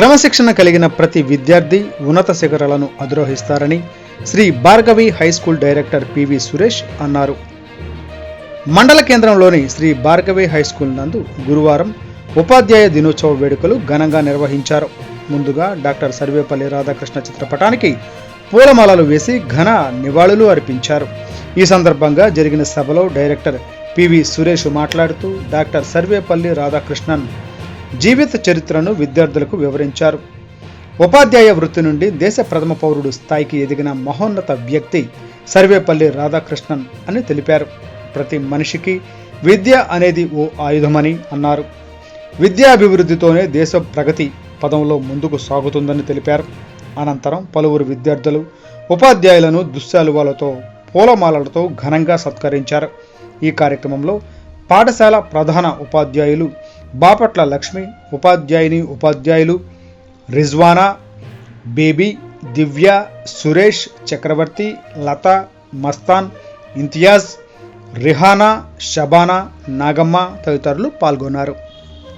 క్రమశిక్షణ కలిగిన ప్రతి విద్యార్థి ఉన్నత శిఖరాలను అధిరోహిస్తారని Sri Bhargavi high school director PV Suresh అన్నారు. మండల కేంద్రంలోని శ్రీ భార్గవి హై స్కూల్ నందు గురువారం ఉపాధ్యాయ దినోత్సవ వేడుకలు ఘనంగా నిర్వహించారు. ముందుగా డాక్టర్ సర్వేపల్లి రాధాకృష్ణ చిత్రపటానికి పూలమాలలు వేసి ఘన నివాళులు అర్పించారు. ఈ సందర్భంగా జరిగిన సభలో డైరెక్టర్ పివి సురేష్ మాట్లాడుతూ డాక్టర్ సర్వేపల్లి రాధాకృష్ణన్ జీవిత చరిత్రను విద్యార్థులకు వివరించారు. ఉపాధ్యాయ వృత్తి నుండి దేశ ప్రథమ పౌరుడు స్థాయికి ఎదిగిన మహోన్నత వ్యక్తి సర్వేపల్లి రాధాకృష్ణన్ అని తెలిపారు. ప్రతి మనిషికి విద్య అనేది ఓ ఆయుధమని అన్నారు. విద్యాభివృద్ధితోనే దేశ ప్రగతి పదంలో ముందుకు సాగుతుందని తెలిపారు. అనంతరం పలువురు విద్యార్థులు ఉపాధ్యాయులను దుశ్శాలువాలతో పూలమాలలతో ఘనంగా సత్కరించారు. ఈ కార్యక్రమంలో పాఠశాల ప్రధాన ఉపాధ్యాయులు బాపట్ల లక్ష్మి ఉపాధ్యాయుని ఉపాధ్యాయులు రిజ్వానా బేబీ దివ్య సురేష్ చక్రవర్తి లత మస్తాన్ ఇంతియాజ్ రిహానా షబానా నాగమ్మ తదితరులు పాల్గొన్నారు.